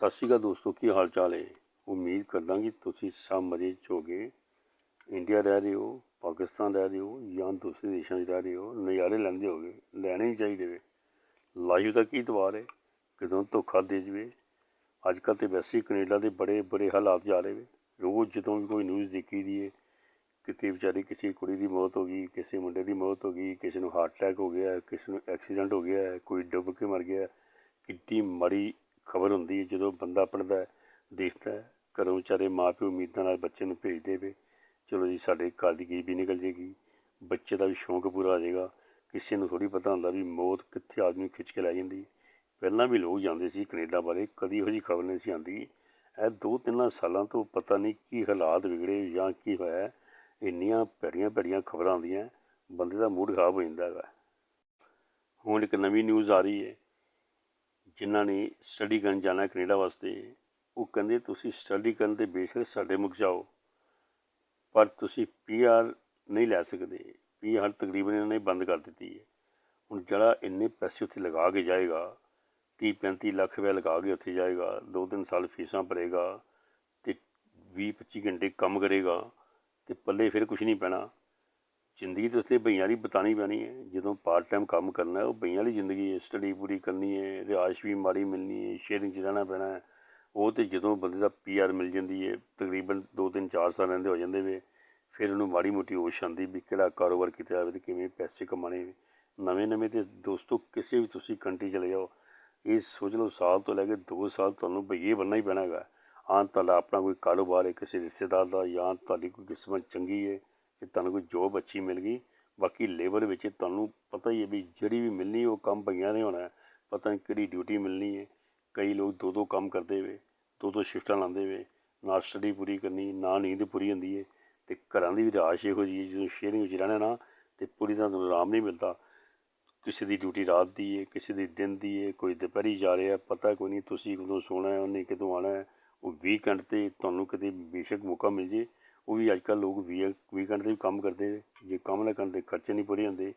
ਸਤਿ ਸ਼੍ਰੀ ਅਕਾਲ ਦੋਸਤੋ, ਕੀ ਹਾਲ ਚਾਲ ਹੈ? ਉਮੀਦ ਕਰਦਾ ਕਿ ਤੁਸੀਂ ਸਭ ਮਜ਼ੇ 'ਚ ਹੋਗੇ ਇੰਡੀਆ ਰਹਿ ਰਹੇ ਹੋ, ਪਾਕਿਸਤਾਨ ਰਹਿ ਰਹੇ ਹੋ ਜਾਂ ਦੂਸਰੇ ਦੇਸ਼ਾਂ 'ਚ ਰਹਿ ਰਹੇ ਹੋ, ਨਜ਼ਾਰੇ ਲੈਂਦੇ ਹੋਗੇ ਲੈਣੇ ਹੀ ਚਾਹੀਦੇ ਵੇ ਲਾਈਫ ਦਾ ਕੀ ਤਵਾਰ ਹੈ? ਕਿਦੋਂ ਧੋਖਾ ਦੇ ਜਵੇ? ਅੱਜ ਕੱਲ੍ਹ ਤੇ ਵੈਸੇ ਹੀ ਕੈਨੇਡਾ ਦੇ ਬੜੇ ਬੜੇ ਹਾਲਾਤ ਜਾ ਰਹੇ ਵੇ ਰੋਜ਼ ਜਦੋਂ ਵੀ ਕੋਈ ਨਿਊਜ਼ ਦੇਖੀ ਦੀ ਹੈ ਕਿਤੇ ਵਿਚਾਰੀ ਕਿਸੇ ਕੁੜੀ ਦੀ ਮੌਤ ਹੋ ਗਈ, ਕਿਸੇ ਮੁੰਡੇ ਦੀ ਮੌਤ ਹੋ ਗਈ, ਕਿਸੇ ਨੂੰ ਹਾਰਟ ਅਟੈਕ ਹੋ ਗਿਆ, ਕਿਸੇ ਨੂੰ ਐਕਸੀਡੈਂਟ ਹੋ ਗਿਆ, ਕੋਈ ਡੁੱਬ ਕੇ ਮਰ ਗਿਆ ਕਿੰਨੀ ਮਾੜੀ ਖਬਰ ਹੁੰਦੀ ਹੈ, ਜਦੋਂ ਬੰਦਾ ਪੜਦਾ ਦੇਖਦਾ ਹੈ, ਘਰੋਂ ਵਿਚਾਰੇ ਮਾਪਿਓ ਉਮੀਦਾਂ ਨਾਲ ਬੱਚੇ ਨੂੰ ਭੇਜਦੇ ਵੇ ਚਲੋ ਜੀ, ਸਾਡੇ ਘਰ ਦੀ ਗਰੀਬੀ ਨਿਕਲ ਜੇਗੀ, ਬੱਚੇ ਦਾ ਵੀ ਸ਼ੌਂਕ ਪੂਰਾ ਹੋ ਜਾਏਗਾ ਕਿਸੇ ਨੂੰ ਥੋੜੀ ਪਤਾ ਹੁੰਦਾ ਵੀ ਮੌਤ ਕਿੱਥੇ ਆਦਮੀ ਖਿੱਚ ਕੇ ਲੈ ਜਾਂਦੀ ਹੈ। ਪਹਿਲਾਂ ਵੀ ਲੋਕ ਜਾਂਦੇ ਸੀ ਕੈਨੇਡਾ ਬਾਰੇ, ਕਦੀ ਇਹੋ ਜਿਹੀ ਖਬਰ ਨਹੀਂ ਸੀ ਆਉਂਦੀ। ਇਹ ਦੋ ਤਿੰਨ ਸਾਲਾਂ ਤੋਂ ਪਤਾ ਨਹੀਂ ਕੀ ਹਾਲਾਤ ਵਿਗੜੇ ਜਾਂ ਕੀ ਹੋਇਆ, ਇੰਨੀਆਂ ਭੈੜੀਆਂ ਭੈੜੀਆਂ ਖਬਰਾਂ ਆਉਂਦੀਆਂ, ਬੰਦੇ ਦਾ ਮੂਡ ਖਰਾਬ ਹੋ ਜਾਂਦਾ ਹੈਗਾ। ਹੁਣ ਇੱਕ ਨਵੀਂ ਨਿਊਜ਼ ਆ ਰਹੀ ਹੈ। ਜਿਨ੍ਹਾਂ ਨੇ ਸਟੱਡੀ ਕਰਨ ਜਾਣਾ ਕੈਨੇਡਾ ਵਾਸਤੇ, ਉਹ ਕਹਿੰਦੇ ਤੁਸੀਂ ਸਟੱਡੀ ਕਰਨ ਦੇ ਬੇਸ਼ੱਕ ਸਾਡੇ ਮੁਲਕ ਜਾਓ, ਪਰ ਤੁਸੀਂ ਪੀਆਰ ਨਹੀਂ ਲੈ ਸਕਦੇ। ਪੀਆਰ ਤਕਰੀਬਨ ਇਹਨਾਂ ਨੇ ਬੰਦ ਕਰ ਦਿੱਤੀ ਹੈ। ਹੁਣ ਜਿਹੜਾ ਇੰਨੇ ਪੈਸੇ ਉੱਥੇ ਲਗਾ ਕੇ ਜਾਏਗਾ 30 35 ਲੱਖ ਰੁਪਏ ਲਗਾ ਕੇ ਉੱਥੇ ਜਾਏਗਾ, ਦੋ ਤਿੰਨ ਸਾਲ ਫੀਸਾਂ ਭਰੇਗਾ ਤੇ 20 25 ਘੰਟੇ ਕੰਮ ਕਰੇਗਾ ਤੇ ਪੱਲੇ ਫਿਰ ਕੁਝ ਨਹੀਂ ਪੈਣਾ। ਜ਼ਿੰਦਗੀ ਤਾਂ ਉਸਤੇ ਬਈਆਂ ਦੀ ਬਤਾਣੀ ਪੈਣੀ ਹੈ। ਜਦੋਂ ਪਾਰਟ ਟਾਈਮ ਕੰਮ ਕਰਨਾ ਉਹ ਬਈਆਂ ਵਾਲੀ ਜ਼ਿੰਦਗੀ ਹੈ। ਸਟੱਡੀ ਪੂਰੀ ਕਰਨੀ ਹੈ, ਰਿਹਾਇਸ਼ ਵੀ ਮਾੜੀ ਮਿਲਣੀ ਹੈ ਸ਼ੇਅਰਿੰਗ 'ਚ ਰਹਿਣਾ ਪੈਣਾ ਹੈ। ਉਹ ਤੇ ਜਦੋਂ ਬੰਦੇ ਦਾ ਪੀਆਰ ਮਿਲ ਜਾਂਦੀ ਹੈ, ਤਕਰੀਬਨ 2-3 4 ਸਾਲ ਰਹਿੰਦੇ ਹੋ ਜਾਂਦੇ ਵੇ ਫਿਰ ਉਹਨੂੰ ਮਾੜੀ ਮੋਟੀ ਹੋਸ਼ ਆਉਂਦੀ ਵੀ ਕਿਹੜਾ ਕਾਰੋਬਾਰ ਕੀਤਾ ਜਾਵੇ ਤੇ ਕਿਵੇਂ ਪੈਸੇ ਕਮਾਣੇ ਨਵੇਂ ਨਵੇਂ ਤੇ ਦੋਸਤੋ, ਕਿਸੇ ਵੀ ਤੁਸੀਂ ਕੰਟਰੀ ਚਲੇ ਜਾਓ, ਇਹ ਸੋਚ ਲਓ ਸਾਲ ਤੋਂ ਲੈ ਕੇ 2 ਸਾਲ ਤੁਹਾਨੂੰ ਬਈਏ ਬਣਨਾ ਹੀ ਪੈਣਾ ਹੈਗਾ। ਹਾਂ ਤੁਹਾਡਾ ਆਪਣਾ ਕੋਈ ਕਾਰੋਬਾਰ ਹੈ, ਕਿਸੇ ਰਿਸ਼ਤੇਦਾਰ ਦਾ ਜਾਂ ਤੁਹਾਡੀ ਕੋਈ ਕਿਸਮਤ ਚੰਗੀ ਹੈ ਕਿ ਤੁਹਾਨੂੰ ਕੋਈ ਜੋਬ ਅੱਛੀ ਮਿਲ ਗਈ, ਬਾਕੀ ਲੇਬਰ ਵਿੱਚ ਤੁਹਾਨੂੰ ਪਤਾ ਹੀ ਹੈ ਵੀ ਜਿਹੜੀ ਵੀ ਮਿਲਣੀ ਉਹ ਕੰਮ ਭਈਆਂ ਨੇ ਹੋਣਾ ਪਤਾ ਨਹੀਂ ਕਿਹੜੀ ਡਿਊਟੀ ਮਿਲਣੀ ਹੈ। ਕਈ ਲੋਕ ਦੋ ਦੋ ਕੰਮ ਕਰਦੇ ਵੇ ਦੋ ਦੋ ਸ਼ਿਫਟਾਂ ਲਾਉਂਦੇ ਵੇ ਨਾ ਸਟੱਡੀ ਪੂਰੀ ਕਰਨੀ ਨਾ ਨੀਂਦ ਪੂਰੀ ਹੁੰਦੀ ਹੈ ਤੇ ਘਰਾਂ ਦੀ ਵੀ ਰਾਸ਼ ਇਹੋ ਜਿਹੀ ਹੈ, ਜਦੋਂ ਸ਼ੇਅਰਿੰਗ ਵਿੱਚ ਰਹਿਣਾ ਨਾ ਤੇ ਪੂਰੀ ਤਰ੍ਹਾਂ ਤੁਹਾਨੂੰ ਆਰਾਮ ਨਹੀਂ ਮਿਲਦਾ। ਕਿਸੇ ਦੀ ਡਿਊਟੀ ਰਾਤ ਦੀ ਹੈ, ਕਿਸੇ ਦੀ ਦਿਨ ਦੀ ਹੈ, ਕੋਈ ਦੁਪਹਿਰੀ ਜਾ ਰਿਹਾ, ਪਤਾ ਕੋਈ ਨਹੀਂ ਤੁਸੀਂ ਕਦੋਂ ਸੋਣਾ ਹੈ, ਉਹਨੇ ਕਦੋਂ ਆਉਣਾ ਹੈ। ਉਹ ਵੀਕਐਂਡ ਤੇ ਤੁਹਾਨੂੰ ਕਿਤੇ ਬੇਸ਼ੱਕ ਮੌਕਾ ਮਿਲ ਜੇ। ਉਹ ਵੀ ਅੱਜ ਕੱਲ੍ਹ ਲੋਕ ਵੀਹ ਵੀਹ ਘੰਟੇ ਵੀ ਕੰਮ ਕਰਦੇ ਜੇ ਕੰਮ ਨਾ ਕਰਨ ਦੇ ਖਰਚੇ ਨਹੀਂ ਪੂਰੇ ਹੁੰਦੇ।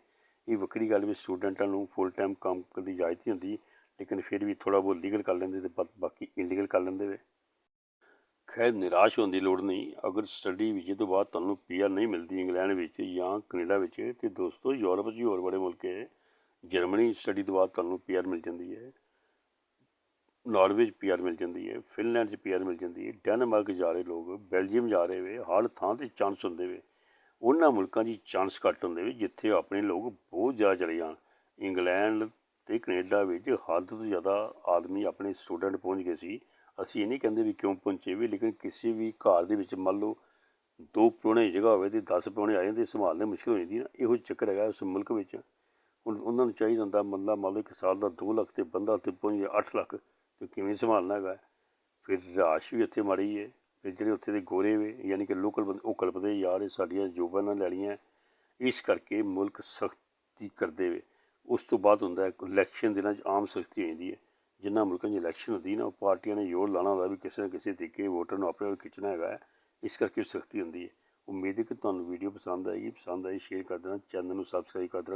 ਇਹ ਵੱਖਰੀ ਗੱਲ ਵੀ ਸਟੂਡੈਂਟਾਂ ਨੂੰ ਫੁੱਲ ਟਾਈਮ ਕੰਮ ਕਰਨ ਦੀ ਇਜਾਜ਼ਤ ਨਹੀਂ ਹੁੰਦੀ, ਲੇਕਿਨ ਫਿਰ ਵੀ ਥੋੜਾ ਬਹੁਤ ਲੀਗਲ ਕਰ ਲੈਂਦੇ ਤੇ ਬਾਕੀ ਇਲੀਗਲ ਕਰ ਲੈਂਦੇ ਵੇ। ਖੈਰ, ਨਿਰਾਸ਼ ਹੋਣ ਦੀ ਲੋੜ ਨਹੀਂ। ਅਗਰ ਸਟੱਡੀ ਵੀਜ਼ੇ ਤੋਂ ਬਾਅਦ ਤੁਹਾਨੂੰ ਪੀਆਰ ਨਹੀਂ ਮਿਲਦੀ ਇੰਗਲੈਂਡ ਵਿੱਚ ਜਾਂ ਕੈਨੇਡਾ ਵਿੱਚ, ਤੇ ਦੋਸਤੋ, ਯੂਰਪ 'ਚ ਵੀ ਹੋਰ ਬੜੇ ਮੁਲਕ ਹੈ ਜਰਮਨੀ ਸਟੱਡੀ ਤੋਂ ਬਾਅਦ ਤੁਹਾਨੂੰ ਪੀਆਰ ਮਿਲ ਜਾਂਦੀ ਹੈ ਨਾਰਵੇ 'ਚ ਪੀਆਰ ਮਿਲ ਜਾਂਦੀ ਹੈ, ਫਿਨਲੈਂਡ 'ਚ ਪੀਆਰ ਮਿਲ ਜਾਂਦੀ ਹੈ, ਡੈਨਮਾਰਕ ਜਾ ਰਹੇ ਲੋਕ, ਬੈਲਜੀਅਮ ਜਾ ਰਹੇ ਵੇ, ਹਰ ਥਾਂ ਤੇ ਚਾਂਸ ਹੁੰਦੇ ਵੇ। ਉਹਨਾਂ ਮੁਲਕਾਂ 'ਚ ਚਾਂਸ ਘੱਟ ਹੁੰਦੇ ਵੇ, ਜਿੱਥੇ ਆਪਣੇ ਲੋਕ ਬਹੁਤ ਜ਼ਿਆਦਾ ਚਲੇ ਜਾਣ। ਇੰਗਲੈਂਡ ਤੇ ਕੈਨੇਡਾ ਵਿੱਚ ਹੱਦ ਤੋਂ ਜ਼ਿਆਦਾ ਆਦਮੀ ਆਪਣੇ ਸਟੂਡੈਂਟ ਪਹੁੰਚ ਗਏ ਸੀ। ਅਸੀਂ ਇਹ ਨਹੀਂ ਕਹਿੰਦੇ ਵੀ ਕਿਉਂ ਪਹੁੰਚੇ ਵੀ, ਲੇਕਿਨ ਕਿਸੇ ਵੀ ਘਰ ਦੇ ਵਿੱਚ ਮੰਨ ਲਓ ਦੋ ਪੁਰਾਣੇ ਜਗ੍ਹਾ ਹੋਵੇ ਤੇ 10 ਪ੍ਰਾਹੁਣੇ ਆ ਜਾਂਦੇ ਸੰਭਾਲਣੇ ਮੁਸ਼ਕਿਲ ਹੋ ਜਾਂਦੀ ਨਾ। ਇਹੋ ਚੱਕਰ ਹੈਗਾ ਉਸ ਮੁਲਕ ਵਿੱਚ। ਹੁਣ ਉਹਨਾਂ ਨੂੰ ਚਾਹੀਦਾ ਹੁੰਦਾ, ਮੰਨ ਲਾ, ਮੰਨ ਲਓ ਇੱਕ ਸਾਲ ਦਾ 2 ਲੱਖ ਤੇ ਬੰਦਾ ਉੱਥੇ ਪਹੁੰਚ ਗਿਆ 8 ਲੱਖ। ਤੇ ਕਿਵੇਂ ਸੰਭਾਲਣਾ ਹੈਗਾ। ਫਿਰ ਰਾਸ਼ ਵੀ ਉੱਥੇ ਮਾੜੀ ਹੈ। ਫਿਰ ਜਿਹੜੇ ਉੱਥੇ ਦੇ ਗੋਰੇ ਵੇ, ਯਾਨੀ ਕਿ ਲੋਕਲ ਬੰਦੇ, ਉਹ ਕਲਪਦੇ ਯਾਰ ਇਹ ਸਾਡੀਆਂ ਜੋਬਾਂ ਨਾਲ ਲੈਣੀਆਂ। ਇਸ ਕਰਕੇ ਮੁਲਕ ਸਖਤੀ ਕਰਦੇ ਵੇ। ਉਸ ਤੋਂ ਬਾਅਦ ਹੁੰਦਾ ਹੈ ਇਲੈਕਸ਼ਨ ਦਿਨਾਂ 'ਚ ਆਮ ਸਖਤੀ ਹੋ ਜਾਂਦੀ ਹੈ। ਜਿੰਨਾ ਮੁਲਕਾਂ 'ਚ ਇਲੈਕਸ਼ਨ ਹੁੰਦੀ ਨਾ, ਉਹ ਪਾਰਟੀਆਂ ਨੇ ਜ਼ੋਰ ਲਾਣਾ ਹੁੰਦਾ ਵੀ ਕਿਸੇ ਨਾ ਕਿਸੇ ਤਰੀਕੇ ਵੋਟਰ ਨੂੰ ਆਪਣੇ ਵੱਲ ਖਿੱਚਣਾ ਹੈਗਾ ਇਸ ਕਰਕੇ ਸਖਤੀ ਹੁੰਦੀ ਹੈ। ਉਮੀਦ ਹੈ ਕਿ ਤੁਹਾਨੂੰ ਵੀਡੀਓ ਪਸੰਦ ਆਏਗੀ। ਪਸੰਦ ਆਈ, ਸ਼ੇਅਰ ਕਰ ਦੇਣਾ, ਚੈਨਲ ਨੂੰ ਸਬਸਕ੍ਰਾਈਬ ਕਰ ਦੇਣਾ।